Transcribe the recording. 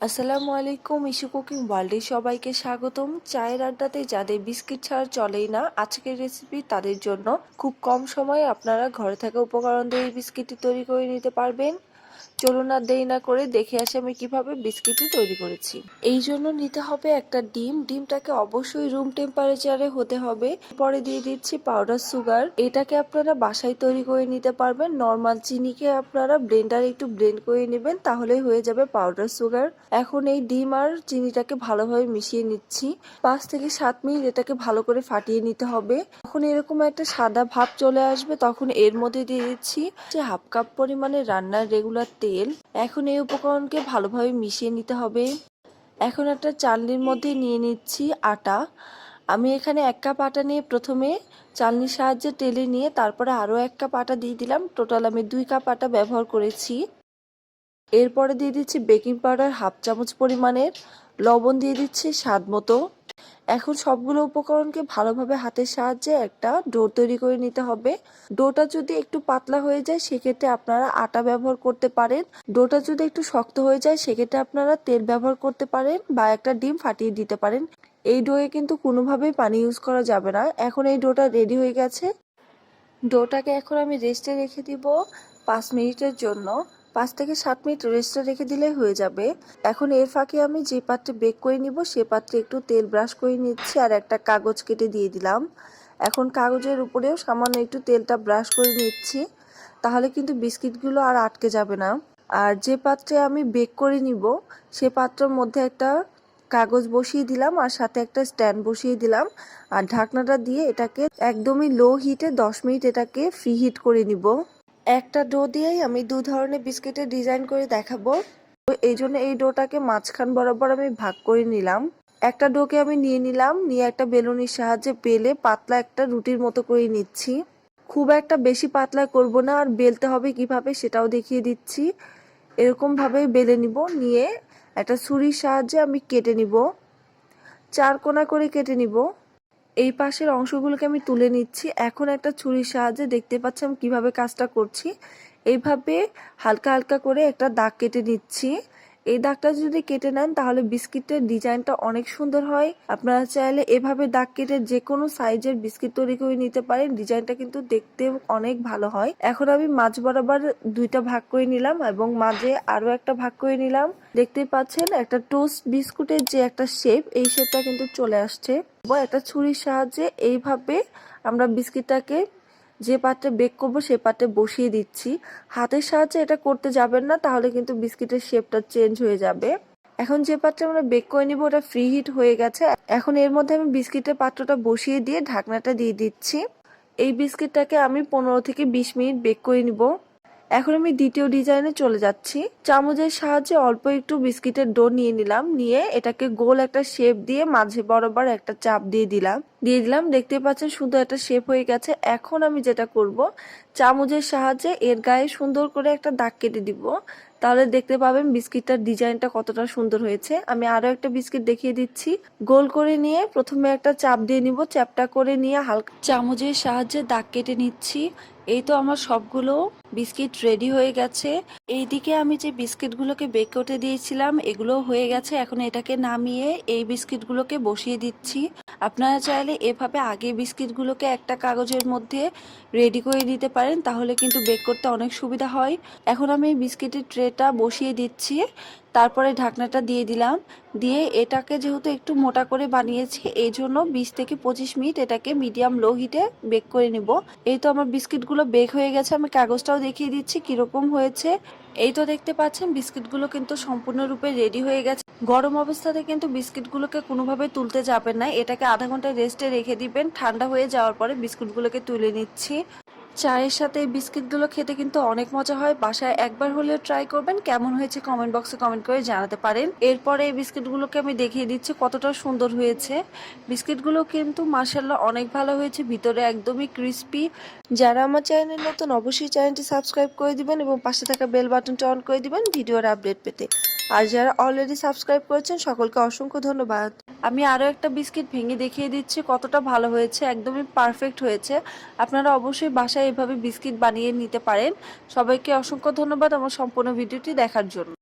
আসসালামু আলাইকুম issue cooking ওয়ার্ল্ডে সবাইকে স্বাগতম। চায়ের আড্ডাতে যাদের বিস্কিট ছাড়া চলেই না, আজকের রেসিপি তাদের জন্য খুব কম সময়ে আপনারা ঘরে থাকা উপকরণ দিয়ে এই বিস্কিটটি তৈরি করে নিতে পারবেন। চলুন আর দেরি না করে দেখে আসি আমি কীভাবে বিস্কিটটি তৈরি করেছি। এই জন্য নিতে হবে একটা ডিম। ডিমটাকে অবশ্যই রুম টেম্পারেচারে হতে হবে। পরে দিয়ে দিচ্ছি পাউডার সুগার এটাকে আপনারা বাসায় তৈরি করে নিতে পারবেন। নর্মাল চিনিকে আপনারা ব্লেন্ডারে একটু ব্লেন্ড করে নেবেন তাহলে হয়ে যাবে পাউডার সুগার এখন এই ডিম আর চিনিটাকে ভালোভাবে মিশিয়ে নিচ্ছি। পাঁচ থেকে সাত মিনিট এটাকে ভালো করে ফাটিয়ে নিতে হবে। তখন এরকম একটা সাদা ভাব চলে আসবে, তখন এর মধ্যে দিয়ে দিচ্ছি যে হাফ কাপ পরিমাণে রান্নার রেগুলার তেল। এখন এই উপকরণকে ভালোভাবে মিশিয়ে নিতে হবে। এখন একটা চালনির মধ্যে নিয়ে নিচ্ছি আটা। আমি এখানে এক কাপ আটা নিয়ে প্রথমে চালনির সাহায্যে টেলে নিয়ে তারপরে আরও এক কাপ আটা দিয়ে দিলাম। টোটাল আমি দুই কাপ আটা ব্যবহার করেছি। এরপরে দিয়ে দিচ্ছি বেকিং পাউডার হাফ চামচ পরিমাণের। লবণ দিয়ে দিচ্ছি স্বাদ মতো। এখন সবগুলো উপকরণকে ভালোভাবে হাতের সাহায্যে একটা ডো তৈরি করে নিতে হবে। ডোটা যদি একটু পাতলা হয়ে যায়, সেক্ষেত্রে আপনারা আটা ব্যবহার করতে পারেন। ডোটা যদি একটু শক্ত হয়ে যায়, সেক্ষেত্রে আপনারা তেল ব্যবহার করতে পারেন বা একটা ডিম ফাটিয়ে দিতে পারেন। এই ডোয়ে কিন্তু কোনোভাবেই পানি ইউজ করা যাবে না। এখন এই ডোটা রেডি হয়ে গেছে। ডোটাকে এখন আমি রেস্টে রেখে দিব পাঁচ মিনিটের জন্য। পাঁচ থেকে সাত মিনিট রেস্টে রেখে দিলে হয়ে যাবে। এখন এর ফাঁকে আমি যে পাত্রে বেক করে নিব, সে পাত্রে একটু তেল ব্রাশ করে নিচ্ছি আর একটা কাগজ কেটে দিয়ে দিলাম। এখন কাগজের উপরেও সামান্য একটু তেলটা ব্রাশ করে নিচ্ছি, তাহলে কিন্তু বিস্কিটগুলো আর আটকে যাবে না। আর যে পাত্রে আমি বেক করে নিব, সে পাত্রের মধ্যে একটা কাগজ বসিয়ে দিলাম আর সাথে একটা স্ট্যান্ড বসিয়ে দিলাম। আর ঢাকনাটা দিয়ে এটাকে একদমই লো হিটে দশ মিনিট এটাকে ফ্রি হিট করে নিব। একটা ডো দিয়েই আমি দু ধরনের বিস্কিটের ডিজাইন করে দেখাবো। তো এই জন্য এই ডোটাকে মাঝখান বরাবর আমি ভাগ করে নিলাম। একটা ডোকে আমি নিয়ে নিলাম, নিয়ে একটা বেলুনির সাহায্যে বেলে পাতলা একটা রুটির মতো করে নিচ্ছি। খুব একটা বেশি পাতলা করব না, আর বেলতে হবে কীভাবে সেটাও দেখিয়ে দিচ্ছি। এরকম ভাবে বেলে নিব, নিয়ে একটা ছুরির সাহায্যে আমি কেটে নিব। চার কোনা করে কেটে নিব। এই পাশের অংশগুলোকে আমি তুলে নিচ্ছি। এখন একটা ছুরির সাহায্যে দেখতে পাচ্ছি আমি কীভাবে কাজটা করছি। এইভাবে হালকা হালকা করে একটা দাগ কেটে নিচ্ছি। এই দাগটা যদি কেটে নেন, তাহলে বিস্কিটের ডিজাইনটা অনেক সুন্দর হয়। আপনারা চাইলে এভাবে দাগ কেটে যে কোনো সাইজের বিস্কিট তৈরি করে নিতে পারেন। ডিজাইনটা কিন্তু দেখতে অনেক ভালো হয়। এখন আমি মাঝ বরাবর দুইটা ভাগ করে নিলাম এবং মাঝে আরও একটা ভাগ করে নিলাম। দেখতে পাচ্ছেন, একটা টোস্ট বিস্কুটের যে একটা শেপ, এই শেপটা কিন্তু চলে আসছে। বা একটা ছুরির সাহায্যে এইভাবে আমরা বিস্কিটটাকে যে পাত্রে বেক করব সে পাত্রে বসিয়ে দিচ্ছি। হাতের সাহায্যে এটা করতে যাবেন না, তাহলে কিন্তু বিস্কিটের শেপটা চেঞ্জ হয়ে যাবে। এখন যে পাত্রে আমরা বেক করে নিব, ওটা ফ্রি হিট হয়ে গেছে। এখন এর মধ্যে আমি বিস্কিটের পাত্রটা বসিয়ে দিয়ে ঢাকনাটা দিয়ে দিচ্ছি। এই বিস্কিটটাকে আমি পনেরো থেকে বিশ মিনিট বেক করে নিব। এখন আমি দ্বিতীয় ডিজাইনে চলে যাচ্ছি। চামচের সাহায্যে অল্প একটু বিস্কিটের ডো নিয়ে নিলাম। নিয়ে এটাকে গোল একটা শেপ দিয়ে মাঝে বরাবর একটা চাপ দিয়ে দিলাম। দিয়ে দিলাম দেখতে পাচ্ছেন সুন্দর একটা শেপ হয়ে গেছে। এখন আমি যেটা করব, চামচের সাহায্যে এর গায়ে সুন্দর করে একটা দাগ কেটে দিব। তাহলে দেখতে পাবেন বিস্কিটটার ডিজাইনটা কতটা সুন্দর হয়েছে। আমি আরও একটা বিস্কিট দেখিয়ে দিচ্ছি। গোল করে নিয়ে প্রথমে একটা চাপ দিয়ে নিব। চ্যাপটা করে নিয়ে হালকা চামচের সাহায্যে দাগ কেটে নিচ্ছি। এই তো আমার সবগুলো বিস্কিট রেডি হয়ে গেছে। এইদিকে আমি যে বিস্কিটগুলোকে বেক করতে দিয়েছিলাম এগুলো হয়ে গেছে। এখন এটাকে নামিয়ে এই বিস্কিটগুলোকে বসিয়ে দিচ্ছি। আপনারা চাইলে এভাবে আগে বিস্কিটগুলোকে একটা কাগজের মধ্যে রেডি করে দিতে পারেন, তাহলে কিন্তু বেক করতে অনেক সুবিধা হয়। এখন আমি বিস্কিটের ট্রেটা বসিয়ে দিচ্ছি। তারপরে ঢাকনাটা দিয়ে দিলাম। দিয়ে এটাকে যেহেতু একটু মোটা করে বানিয়েছি, এই জন্য বিশ থেকে পঁচিশ মিনিট এটাকে মিডিয়াম লো হিটে বেক করে নিব। এই তো আমার বিস্কিটগুলো বেক হয়ে গেছে, আমি কাগজটাও দেখিয়ে দিচ্ছি কীরকম হয়েছে। এই তো দেখতে পাচ্ছেন, বিস্কিটগুলো কিন্তু সম্পূর্ণরূপে রেডি হয়ে গেছে। গরম অবস্থাতে কিন্তু বিস্কিটগুলোকে কোনোভাবে তুলতে যাবেন না, এটাকে আধা ঘণ্টা রেস্টে রেখে দিবেন। ঠান্ডা হয়ে যাওয়ার পরে বিস্কুটগুলোকে তুলে নিচ্ছি। চায়ের সাথে এই বিস্কিটগুলো খেতে কিন্তু অনেক মজা হয়। বাসায় একবার হলেও ট্রাই করবেন। কেমন হয়েছে কমেন্ট বক্সে কমেন্ট করে জানাতে পারেন। এরপরে এই বিস্কিটগুলোকে আমি দেখিয়ে দিচ্ছি কতটা সুন্দর হয়েছে। বিস্কিটগুলো কিন্তু মার্শাল্লাহ অনেক ভালো হয়েছে। ভিতরে একদমই ক্রিস্পি যারা আমার চ্যানেল নতুন, অবশ্যই চ্যানেলটি সাবস্ক্রাইব করে দিবেন এবং পাশে থাকা বেল বাটনটা অন করে দিবেন ভিডিওর আপডেট পেতে। আর যারা অলরেডি সাবস্ক্রাইব করেছেন, সকলকে অসংখ্য ধন্যবাদ। আমি আরও একটা বিস্কিট ভেঙে দেখিয়ে দিচ্ছি, কতটা ভালো হয়েছে, একদমই পারফেক্ট হয়েছে। আপনারা অবশ্যই বাসায় এভাবে বিস্কিট বানিয়ে নিতে পারেন। সবাইকে অসংখ্য ধন্যবাদ আমার সম্পূর্ণ ভিডিওটি দেখার জন্য।